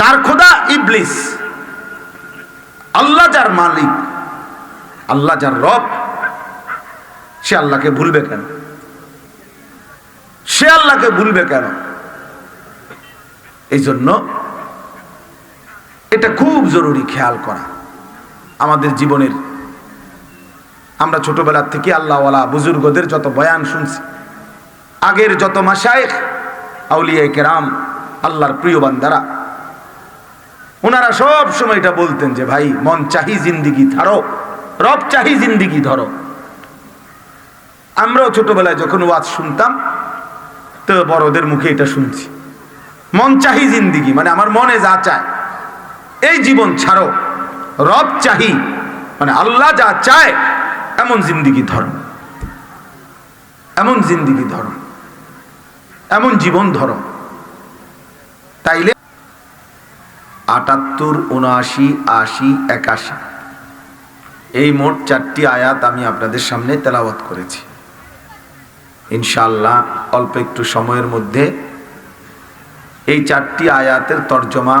তার খোদা ইবলিস। আল্লাহ যার মালিক, আল্লাহ যার রব, সে আল্লাহকে ভুলবে কেন? সে আল্লাহকে ভুলবে কেন? এই জন্য এটা খুব জরুরি খেয়াল করা। আমাদের জীবনের, আমরা ছোটবেলার থেকে আল্লাহওয়ালা বুজুর্গদের যত বয়ান শুনছি, আগের যত মাসায়েখ আউলিয়া কেরাম আল্লাহর প্রিয় বান্দারা ওনারা সব সময় এটা বলতেন যে, ভাই, মন চাহি জিন্দিগি ধরো, রব চাহি জিন্দিগি ধরো। আমরাও ছোটবেলায় যখন ওয়াজ শুনতাম, তো বড়দের মুখে এটা শুনছি। মন চাহি জিন্দিগি মানে আমার মনে যা চায়, এই জীবন ছাড়ো, রব চাহি মানে আল্লাহ যা চায়, এমন জিন্দিগি ধরো। এমন জিন্দিগি ধরো। এমন জীবন ধরো। তাইলে আটাত্তর, উনআশি, আশি, একাশি। এই মোট চারটি আয়াত আমি আপনাদের সামনে তেলাওয়াত করেছি। ইনশাআল্লাহ অল্প একটু সময়ের মধ্যে এই চারটি আয়াতের তর্জমা,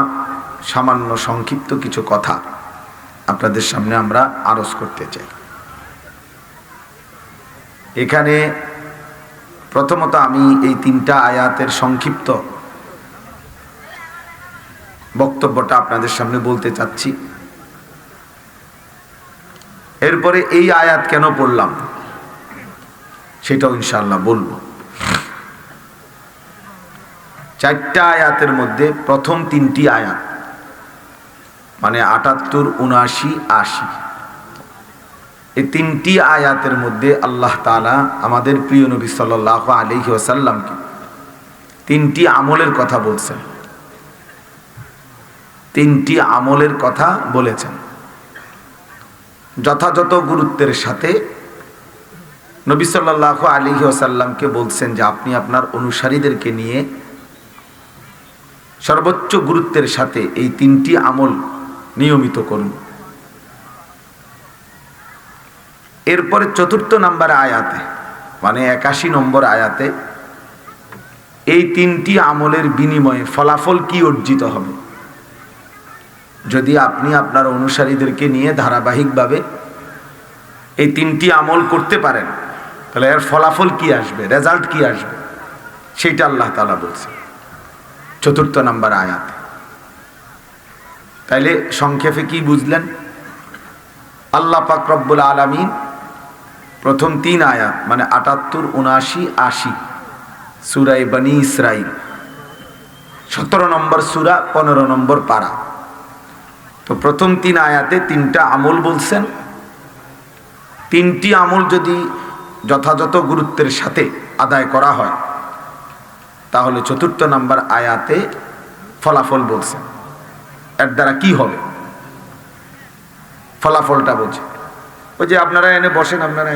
সামান্য সংক্ষিপ্ত কিছু কথা আপনাদের সামনে আমরা আরজ করতে চাই। এখানে প্রথমত আমি এই তিনটা আয়াতের সংক্ষিপ্ত বক্তব্যটা আপনাদের সামনে বলতে চাচ্ছি। এরপরে এই আয়াত কেন পড়লাম? সেটাও ইনশাল্লাহ বলব। চারটা আয়াতের মধ্যে প্রথম তিনটি আয়াত মানে আটাত্তর, উনআশি, আশি। এই তিনটি আয়াতের মধ্যে আল্লাহ তালা আমাদের প্রিয় নবী সাল আলিহি ওসাল্লামকে তিনটি আমলের কথা বলছেন। তিনটি আমলের কথা বলেছেন। যথাযথ গুরুত্বের সাথে নবী সাল্লাহ আলিহি ওসাল্লামকে বলছেন যে আপনি আপনার অনুসারীদেরকে নিয়ে সর্বোচ্চ গুরুত্বের সাথে এই তিনটি আমল নিয়মিত করুন। এরপরে চতুর্থ নাম্বার আয়াতে মানে একাশি নম্বর আয়াতে, এই তিনটি আমলের বিনিময়ে ফলাফল কি অর্জিত হবে? যদি আপনি আপনার অনুসারীদেরকে নিয়ে ধারাবাহিকভাবে এই তিনটি আমল করতে পারেন, তাহলে এর ফলাফল কি আসবে রেজাল্ট কি আসবে? সেইটা আল্লাহ তালা বলছে। চতুর্থ নাম্বার আয়াত। তাইলে সংক্ষেপে কি বুঝলেন? আল্লাহ পাক রব্বুল আলমিন প্রথম তিন আয়াত মানে আটাত্তর উনআশি আশি সুরাই বানি ইসরাইল সতেরো নম্বর সুরা, পনেরো নম্বর পাড়া তো প্রথম তিন আয়াতে তিনটা আমল বলছেন। তিনটি আমল যদি যথাযথ গুরুত্বের সাথে আদায় করা হয়, তাহলে চতুর্থ নাম্বার আয়াতে ফলাফল বলছেন। এর দ্বারা কি হবে? ফলাফলটা বলছে। ওই যে আপনারা এনে বসেন, আপনারা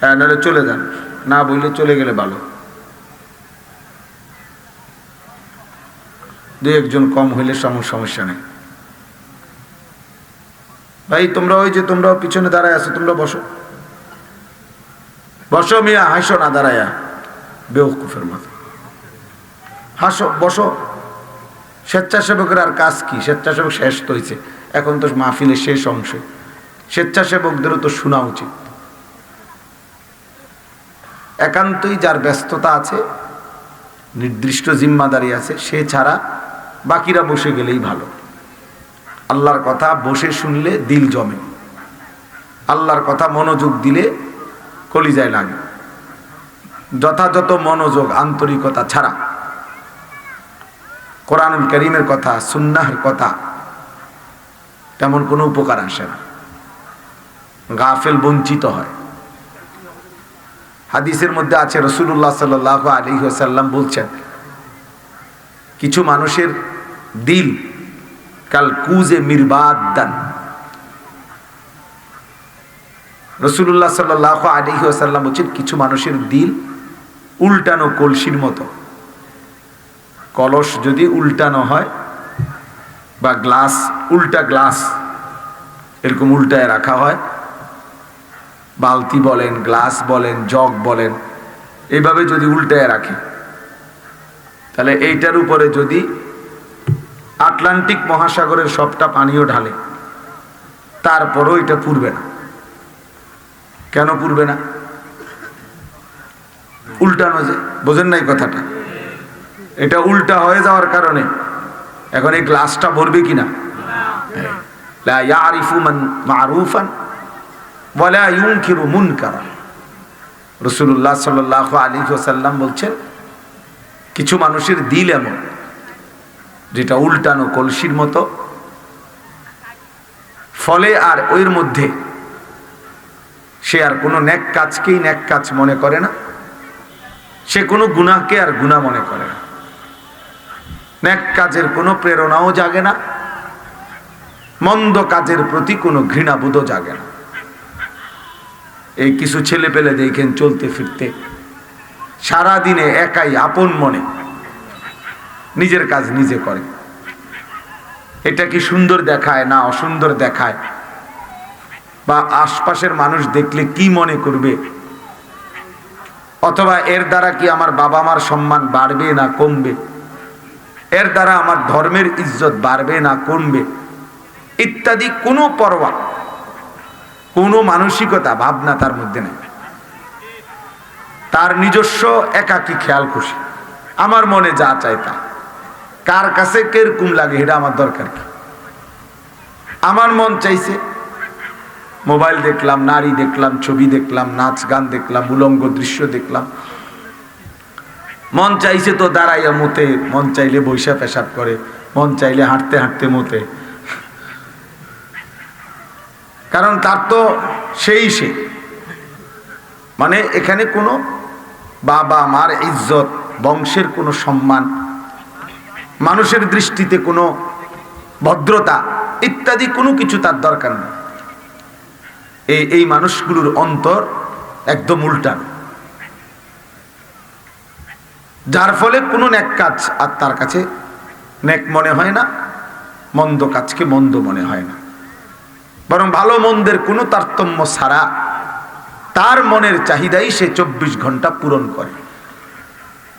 হ্যাঁ নাহলে চলে যান। না বললে চলে গেলে ভালো। দু একজন কম হইলে সমস্যা নেই। ভাই, তোমরা ওই যে তোমরা পিছনে দাঁড়ায় আছো, তোমরা বসো। বসো মিয়া, হাসো না দাঁড়ায়া। বেউকুফের মতো। হাসো, বসো। স্বেচ্ছাসেবকের আর কাজ কি? স্বেচ্ছাসেবক শেষ তো হয়েছে এখন তো মাহফিলের শেষ অংশ। স্বেচ্ছাসেবকদেরও তো শোনা উচিত। একান্তই যার ব্যস্ততা আছে, নির্দিষ্ট জিম্মাদারি আছে, সে ছাড়া বাকিরা বসে গেলেই ভালো। আল্লাহর কথা বসে শুনলে দিল জমে। আল্লাহর কথা মনোযোগ দিলে কলিজায় লাগে। যথাযথ মনোযোগ আন্তরিকতা ছাড়া। কোরআনুল করিমের কথা, সুন্নাহের কথা তেমন কোনো উপকার আসে না। গাফেল বঞ্চিত হয়। হাদিসের মধ্যে আছে রসুল্লাহ সাল আলী সাল্লাম বলছেন, কিছু মানুষের দিল কাল কুজে মিরবাদান রসুল্লাহ সাল্লাহ আলী সাল্লাম বলছেন, কিছু মানুষের দিল উল্টানো কলসির মতো। কলস যদি উল্টানো হয় বা গ্লাস, উল্টা গ্লাস এরকম উল্টায় রাখা হয়, বালতি বলেন, গ্লাস বলেন, জগ বলেন এইভাবে যদি উল্টায় রাখে, তাহলে এইটার উপরে যদি আটলান্টিক মহাসাগরের সবটা পানিও ঢালে। তারপরও এটা পুরবে না। কেন পুরবে না? উল্টানো যে, বোঝেন নাই কথাটা। এটা উল্টা হয়ে যাওয়ার কারণে। এখন এই গ্লাসটা ভরবে কিনা? রসুল্লাহ সাল্লাহ আলী সাল্লাম বলছেন, কিছু মানুষের দিল এমন। যেটা উল্টানো কলসির মতো। ফলে আর ওইর মধ্যে সে আর কোনো ন্যাক কাজকেই ন্যাক কাজ মনে করে না। সে কোনো গুণাকে আর গুণা মনে করে না। ন্যাক কাজের কোনো প্রেরণাও জাগে না। মন্দ কাজের প্রতি কোনো ঘৃণাবোধও জাগে না। এই কিছু ছেলে পেলে দেখেন চলতে ফিরতে। সারাদিনে একাই আপন মনে নিজের কাজ নিজে করে। এটা কি সুন্দর দেখায় না অসুন্দর দেখায়? বা আশপাশের মানুষ দেখলে কি মনে করবে? অথবা এর দ্বারা কি আমার বাবা মার সম্মান বাড়বে না কমবে? এর দ্বারা আমার ধর্মের ইজ্জত বাড়বে না কমবে? ইত্যাদি কোনো পরোয়া, কোনো মানসিকতা, ভাবনা তার মধ্যে নেই। তার নিজস্ব একাকি খেয়াল খুশি। আমার মনে যা চাই তা। কার কাছে কীরকম লাগে এটা আমার দরকার কি? আমার মন চাইছে, মোবাইল দেখলাম, নারী দেখলাম, ছবি দেখলাম, নাচ গান দেখলাম, উলঙ্গ দৃশ্য দেখলাম। মন চাইছে তো দাঁড়াইয়া মতে, মন চাইলে বৈশা পেশাব করে, মন চাইলে হাঁটতে হাঁটতে মতে। কারণ তার তো সেই সে। মানে এখানে কোনো বাবা মার ইজ্জত, বংশের কোনো সম্মান মানুষের দৃষ্টিতে কোনো ভদ্রতা ইত্যাদি কোনো কিছু তার দরকার নেই। এই এই মানুষগুলোর অন্তর একদম উল্টান। যার ফলে কোনো ন্যাক কাজ আর তার কাছে ন্যাক মনে হয় না, মন্দ কাজকে মন্দ মনে হয় না। বরং ভালো মন্দের কোনো তারতম্য ছাড়া তার মনের চাহিদাই সে চব্বিশ ঘণ্টা পূরণ করে।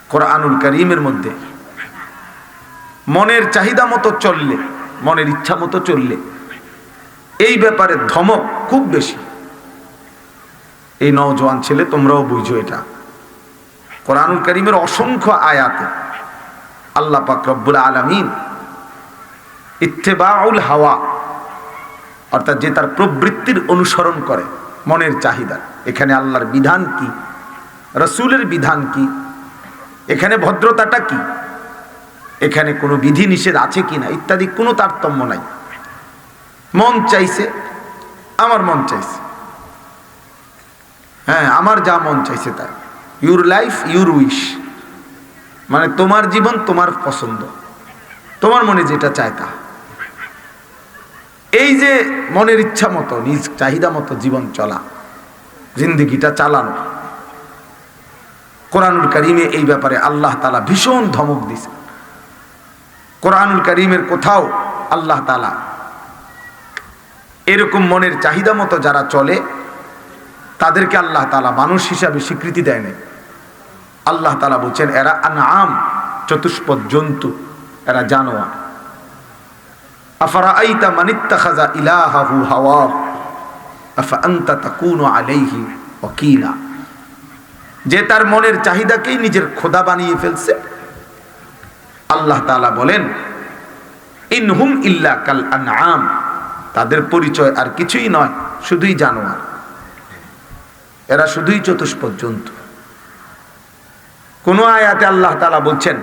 কোরআনুল করিমের মধ্যে মনের চাহিদা মতো চললে, মনের ইচ্ছা মতো চললে। এই ব্যাপারে ধমক খুব বেশি। এই নওজোয়ান ছেলে, তোমরাও বুঝো এটা। কোরআনুল করিমের অসংখ্য আয়াতে আল্লাহ পাক রব্বুল আলমিন ইত্তেবাউল হাওয়া, অর্থাৎ যে তার প্রবৃত্তির অনুসরণ করে মনের চাহিদা। এখানে আল্লাহর বিধান কি? রসুলের বিধান কি? এখানে ভদ্রতাটা কি? এখানে কোনো বিধি নিষেধ আছে কি না, ইত্যাদি কোনো তারতম্য নাই। মন চাইছে, আমার মন চাইছে। হ্যাঁ আমার যা মন চাইছে তাই। ইউর লাইফ ইউর উইশ মানে তোমার জীবন, তোমার পছন্দ। তোমার মনে যেটা চায় তা। এই যে মনের ইচ্ছা মতো, নিজ চাহিদা মতো জীবন চলা, জিন্দিগিটা চালানো। কোরআনুল করিমে এই ব্যাপারে আল্লাহ তালা ভীষণ ধমক দিছে কোরআনুল করিমের কোথাও আল্লাহ তালা এরকম মনের চাহিদা মতো যারা চলে, তাদেরকে আল্লাহ তালা মানুষ হিসাবে স্বীকৃতি দেয় নাই। আল্লাহ তালা বলছেন, এরা আম চতুষ্পদ জন্তু, এরা জানোয়ার। আফারাআইতা মানিত্তাখাযা ইলাহাহু হাওয়া আফা আনতা তাকুনু আলাইহি ওয়াকিলা। যে তার মনের চাহিদাকেই নিজের খোদা বানিয়ে ফেলছে আল্লাহ তালা বলেন, ইনহুম ইল্লা কাল আনাম তাদের পরিচয় আর কিছুই নয়, শুধুই জানোয়ার। এরা শুধুই চতুষ্পদ জন্তু কোনো আয়াতে আল্লাহ তালা বলছেন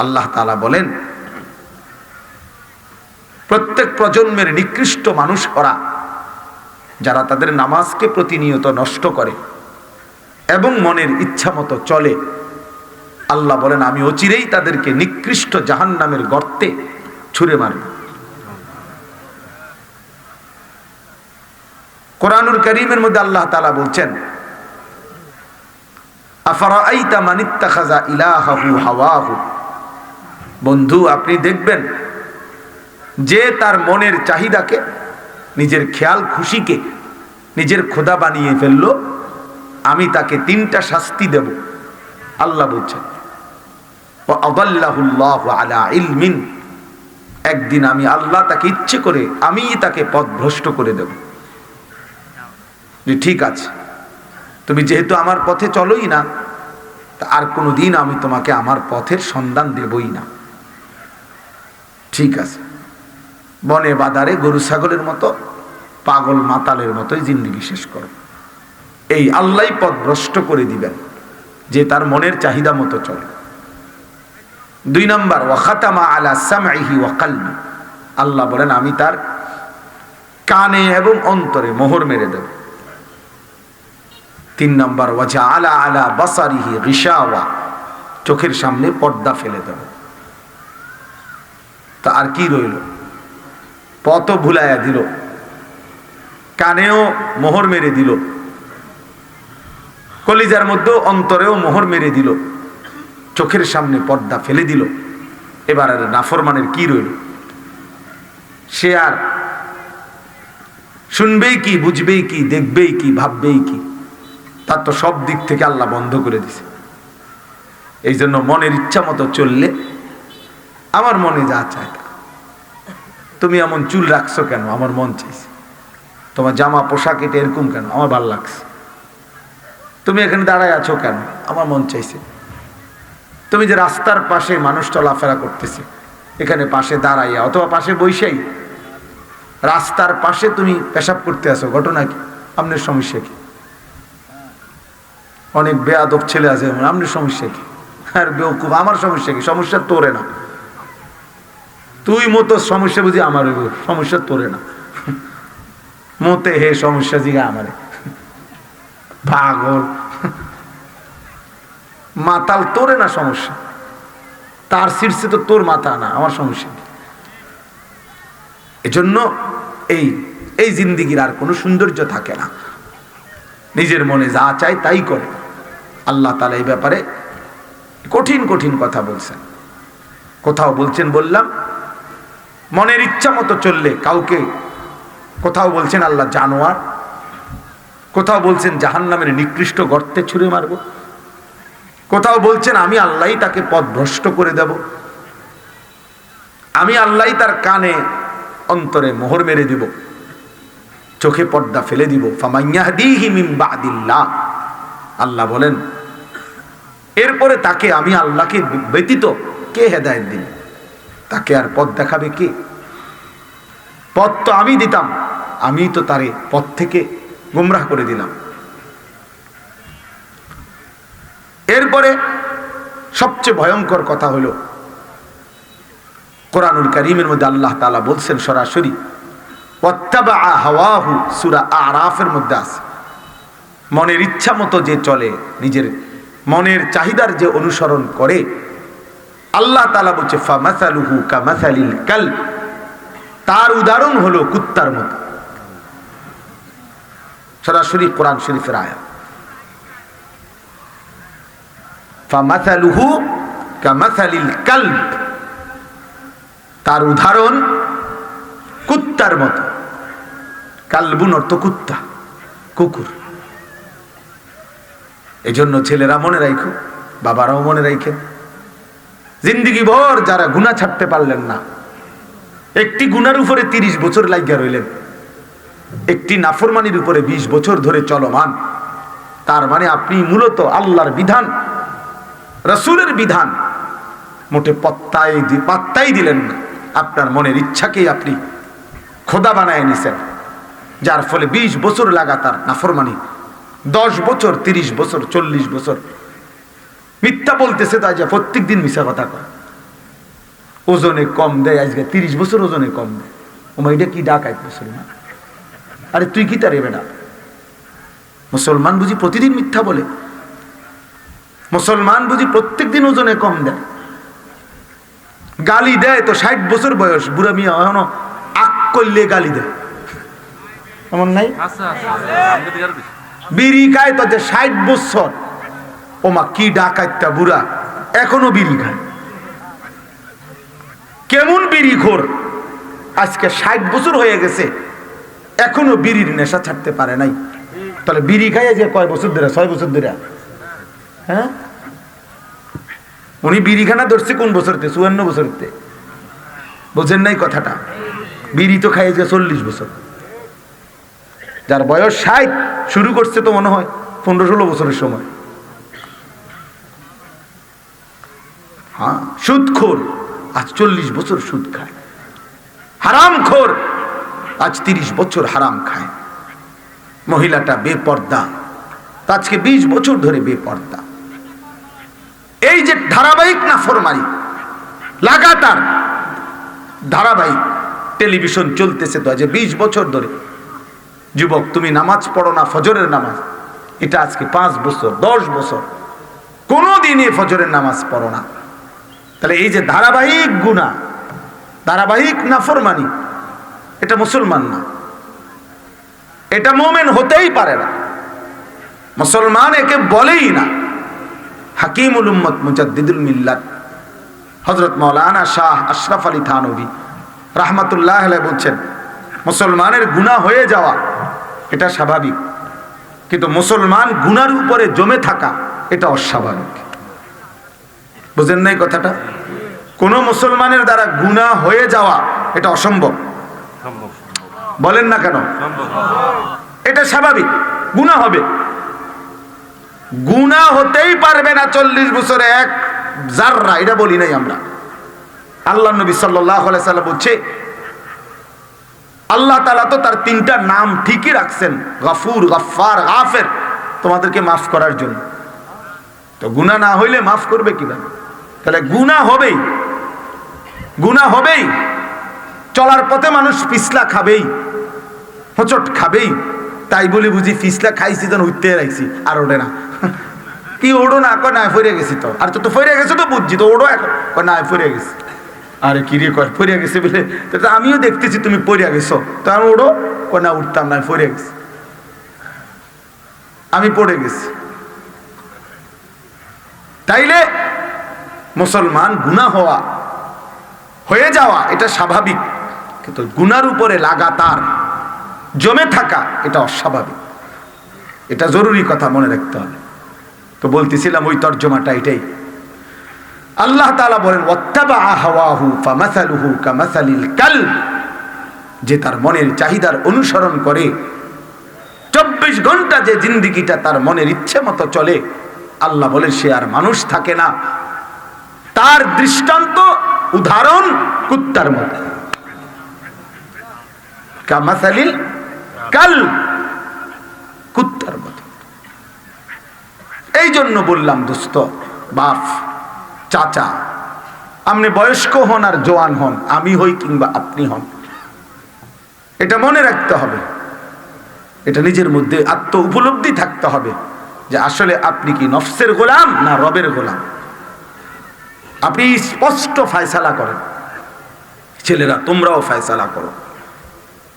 আল্লাহ বলেন প্রত্যেক প্রজন্মের নিকৃষ্ট মানুষ ওরা, যারা তাদের নামাজকে প্রতিনিয়ত নষ্ট করে এবং মনের ইচ্ছা মতো চলে। আল্লাহ বলেন, আমি অচিরেই তাদেরকে নিকৃষ্ট জাহান নামের গর্তে ছুঁড়ে মারব কোরআনুল করিমের মধ্যে আল্লাহ তালা বলছেন বন্ধু, আপনি দেখবেন যে তার মনের চাহিদাকে, নিজের খেয়াল খুশিকে, নিজের খোদা বানিয়ে ফেলল, আমি তাকে তিনটা শাস্তি দেব। আল্লাহ বলছেন ইলমিন। একদিন আমি আল্লাহ তাকে ইচ্ছে করে, আমি তাকে পথ ভ্রষ্ট করে দেব। যে ঠিক আছে, তুমি যেহেতু আমার পথে চলোই না আর কোনো দিন আমি তোমাকে আমার পথের সন্ধান দেবই না। ঠিক আছে। বনে বাদারে গরু ছাগলের মতো, পাগল মাতালের মতোই জিন্দিগি শেষ করো। এই আল্লাহ পথ ভ্রষ্ট করে দিবেন, যে তার মনের চাহিদা মতো চলে। দুই নম্বর ওয়াখাতামা আলা সামাইহি ওয়াকালবি আল্লাহ বলেন, আমি তার কানে এবং অন্তরে মোহর মেরে দেব। তিন নম্বর ওয়াজা আলা আলা বাসারিহি রিসাওয়া চোখের সামনে পর্দা ফেলে দেব। তা আর কি রইল? পথ ভুলাইয়া দিল। কানেও মোহর মেরে দিল। কলিজার মধ্যেও অন্তরেও মোহর মেরে দিল। চোখের সামনে পর্দা ফেলে দিল। এবার আর নাফরমানের কি রইল? সে আর শুনবেই কি, বুঝবেই কি, দেখবেই কি, ভাববেই কি তার তো সব দিক থেকে আল্লাহ বন্ধ করে দিছে। এই জন্য মনের ইচ্ছা মতো চললে আমার মনে যা চায়। তুমি এমন চুল রাখছো কেন? আমার মন চাইছে। তোমার জামা, পোশাক, এটা এরকম কেন? আমার ভালো লাগছে। তুমি এখানে দাঁড়ায় আছো কেন? আমার মন চাইছে। তুমি যে রাস্তার পাশে মানুষ চলাফেরা করতেছে, এখানে পাশে দাঁড়াইয়া, অথবা পাশে বৈশাই রাস্তার পাশে তুমি পেশাব করতে আসো ঘটনা কি? আপনার সমস্যা কি? অনেক বেয়াদব ছেলে আছে আপনার সমস্যা কি? আর বেউকুব আমার সমস্যা কি? সমস্যা তোরে না। তুই মতো সমস্যা বুঝি আমার হইব, সমস্যা তোরে না। মতে হে সমস্যা জিগা আমারে। পাগল। মাতাল তোরে না সমস্যা। তার শীর্ষে তো তোর মাথা না আমার সমস্যা। এজন্য এই এই জিন্দিগির আর কোনো সৌন্দর্য থাকে না। নিজের মনে যা চায় তাই করে। আল্লাহ তালা এই ব্যাপারে কঠিন কঠিন কথা বলছেন। কোথাও বলছেন বললাম মনের ইচ্ছা মতো চললে কাউকে কোথাও বলছেন আল্লাহ জানোয়ার, কোথাও বলছেন জাহান্নামের নিকৃষ্ট গর্তে ছুঁড়ে মারব, কোথাও বলছেন আমি আল্লাহ তাকে পথ ভ্রষ্ট করে দেব, আমি আল্লাহ তার কানে অন্তরে মোহর মেরে দিব, চোখে পর্দা ফেলে দিব। ফামাইয়াহদিহি বাদিল্লাহ। আল্লাহ বলেন, এরপরে তাকে আমি আল্লাহকে ব্যতীত কে হেদায়েত দিন তাকে আর পথ দেখাবে কে? পথ তো আমি দিতাম, আমি তো তারে পথ থেকে গুমরাহ করে দিলাম। এরপরে সবচেয়ে ভয়ঙ্কর কথা হলো, কোরআনুল করিমের মধ্যে আল্লাহ তালা বলছেন সরাসরি আরাফের মধ্যে আছে। মনের ইচ্ছা মতো যে চলে, নিজের মনের চাহিদার যে অনুসরণ করে আল্লাহ তালা বলছে, ফামাসালুহু কামাসালিল কাল তার উদাহরণ হলো কুত্তার মতো। সরাসরি কোরআন শরীফের আয়া ফামাসালুহু কামাসালিল কালব। তার উদাহরণ কুত্তার মতো। কালবুন অর্থ কুত্তা, কুকুর। এই জন্য ছেলেরা মনে রাখো বাবারাও মনে রাখেন জিন্দিগি ভর যারা গুণা ছাড়তে পারলেন না। একটি গুনার উপরে তিরিশ বছর লাগিয়া রইলেন। একটি নাফরমানির উপরে ২০ বছর ধরে চলমান। তার মানে আপনি মূলত আল্লাহর বিধান, রসুলের বিধান। মোটে পত্তাই পাত্তাই দিলেন না। আপনার মনের ইচ্ছাকেই আপনি খোদা বানায় নিছেন। যার ফলে ২০ বছর লাগাতার নাফরমানি। দশ বছর ৩০ বছর, চল্লিশ বছর মিথ্যা বলতেছে তাই যে প্রত্যেক দিন মিশা কথা কয় ওজনে কম দেয় আজকে তিরিশ বছর ওজনে কম দেয় ওমা এটা কি ডাক এক বছর না আরে তুই কি তার বেটা মুসলমান বুঝি প্রতিদিন মিথ্যা বলে মুসলমান বুঝি প্রত্যেক দিন ওজনে কম দেয় গালি দেয় তো ষাট বছর বয়স বুড়া মিয়া এখনও আক করলে গালি দেয় এমন নাই আচ্ছা আচ্ছা। বিড়ি খায় তো ষাট বছর ওমা, কি ডাকাইতা বুড়া। এখনও বিড়ি খায়। কেমন বিড়ি খোর আজকে ষাট বছর হয়ে গেছে, এখনও বিড়ির নেশা ছাড়তে পারে নাই। তাহলে বিড়ি খাইয়া যে কয় বছর ধরে, ছয় বছর ধরে? হ্যাঁ? উনি বিড়িখানা ধরছে কোন বছরতে? চুয়ান্ন বছরতে। বোঝেন নাই কথাটা? বিড়ি তো খাইয়েছে চল্লিশ বছর। যার বয়স ষাট, শুরু করছে তো মনে হয় পনেরো ষোলো বছরের সময়। হ্যাঁ? সুদখোর। আজ চল্লিশ বছর সুদ খায়। হারাম খোর আজ তিরিশ বছর হারাম খায়। মহিলাটা বেপর্দা। আজকে বিশ বছর ধরে বেপর্দা। এই যে ধারাবাহিক না ফরমারি লাগাতার ধারাবাহিক টেলিভিশন চলতেছে তো আজ বিশ বছর ধরে। যুবক, তুমি নামাজ পড়ো না, ফজরের নামাজ? এটা আজকে পাঁচ বছর, দশ বছর। কোনো দিনে ফজরের নামাজ পড়ো না। তাহলে এই যে ধারাবাহিক গুণা, ধারাবাহিক নাফরমানি, এটা মুসলমান না। এটা মোমেন হতেই পারে না। মুসলমান একে বলেই না। হাকিমুল উম্মত মুজাদ্দিদুল মিল্লাত হজরত মৌলানা শাহ আশরাফ আলী থানবী রাহমাতুল্লাহ বলছেন, মুসলমানের গুনাহ হয়ে যাওয়া, এটা স্বাভাবিক। কিন্তু মুসলমান গুনার উপরে জমে থাকা, এটা অস্বাভাবিক। বুঝেন নাই কথাটা? কোন মুসলমানের দ্বারা গুনাহ হয়ে যাওয়া এটা অসম্ভব। বলেন না কেন? এটা স্বাভাবিক গুনাহ হবে। গুনাহ হতেই পারবে না চল্লিশ বছরে এক জাররা এটা বলি নাই আমরা। আল্লাহ নবী সাল্লাহ সাল্লাম বলছে আল্লাহ তালা তো তার তিনটা নাম ঠিকই রাখছেন গাফুর গাফার গাফের। তোমাদেরকে মাফ করার জন্য। তো গুনাহ না হইলে মাফ করবে কীভাবে? তাহলে গুনাহ হবেই। গুনাহ হবেই। চলার পথে মানুষ পিছলা খাবেই, হোঁচট খাবেই। তাই বলি বুঝি ফিসলা খাইছি যেন উঠতে রাখছি আর ওঠে না। কি ওড়ো না, কয় না ফিরে গেছি তো। আর তো তো ফিরে গেছে তো বুঝছি, তো ওড়ো এখন। না ফিরে গেছি। আরে কি রে কয় ফিরে গেছে বলে? তো আমিও দেখতেছি তুমি পড়িয়া গেছো। তো আমি ওড়ো, কয় না, উঠতাম না ফিরে গেছি। আমি পড়ে গেছি। তাইলে মুসলমান গুনাহ হওয়া, হয়ে যাওয়া, এটা স্বাভাবিক। কিন্তু গুনার উপরে লাগাতার জমে থাকা, এটা অস্বাভাবিক। এটা জরুরি কথা মনে রাখতে হবে। তো বলতেছিলাম ওই তর্জমাটা এটাই। আল্লাহ তাআলা বলেন যে তার মনের চাহিদার অনুসরণ করে, চব্বিশ ঘণ্টা যে জিন্দিগিটা তার মনের ইচ্ছে মতো চলে আল্লাহ বলেন, সে আর মানুষ থাকে না। তার দৃষ্টান্ত উদাহরণ কুত্তার মতো। কামাসালিল কাল কুত্তার মতো। এই জন্য বললাম, দোস্ত, বাপ, চাচা, আপনি বয়স্ক হন আর জোয়ান হন, আমি হই কিংবা আপনি হন। এটা মনে রাখতে হবে। এটা নিজের মধ্যে আত্ম উপলব্ধি থাকতে হবে। যে আসলে আপনি কি নফসের গোলাম না রবের গোলাম? আপনি স্পষ্ট ফায়সালা করেন। ছেলেরা, তোমরাও ফায়সালা করো।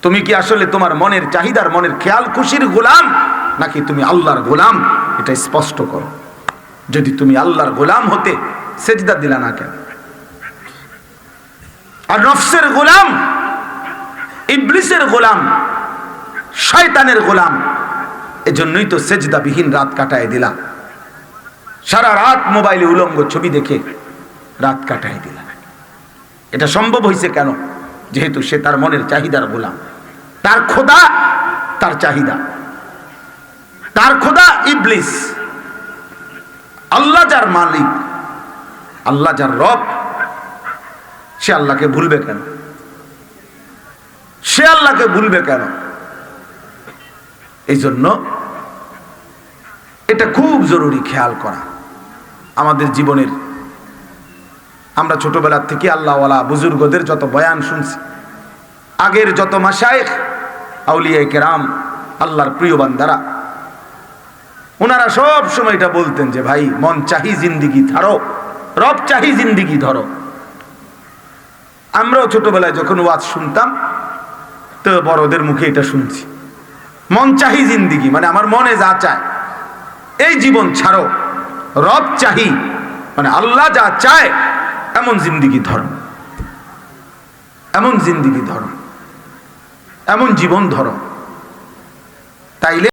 তুমি কি আসলে তোমার মনের চাহিদার, মনের খেয়াল খুশির গোলাম, নাকি তুমি আল্লাহর গোলাম? এটা স্পষ্ট করো। যদি তুমি আল্লাহর গোলাম হতে সেজদা দিলা না কেন? আর নফসের গোলাম, ইবলিসের গোলাম, শয়তানের গোলাম এজন্যই তো সেজদাবিহীন রাত কাটায় দিলাম। সারা রাত মোবাইলে উলঙ্গ ছবি দেখে রাত কাটায় দিলা এটা সম্ভব হয়েছে কেন? যেহেতু সে তার মনের চাহিদার গোলাম। তার খোদা, তার চাহিদা। তার খোদা ইবলিস। আল্লাহ যার মালিক, আল্লাহ যার রব, সে আল্লাহকে ভুলবে কেন? সে আল্লাহকে ভুলবে কেন? এই জন্য এটা খুব জরুরি খেয়াল করা আমাদের জীবনের। আমরা ছোটবেলার থেকে আল্লাহওয়ালা বুজুর্গদের যত বয়ান শুনছি, আগের যত মাসায়েখ আউলিয়া কেরাম, আল্লাহর প্রিয় বান্দারা, ওনারা সব সময় এটা বলতেন যে, ভাই, মন চাহি জিন্দিগি ধরো, রব চাহি জিন্দিগি ধরো। আমরাও ছোটবেলায় যখন ওয়াজ শুনতাম, তো বড়দের মুখে এটা শুনছি। মন চাহি জিন্দিগি মানে আমার মনে যা চায়। এই জীবন ছাড়ো, রব চাহি মানে আল্লাহ যা চায়, এমন জিন্দিগি ধর্ম এমন জিন্দিগি ধর্ম এমন জীবন ধরো। তাইলে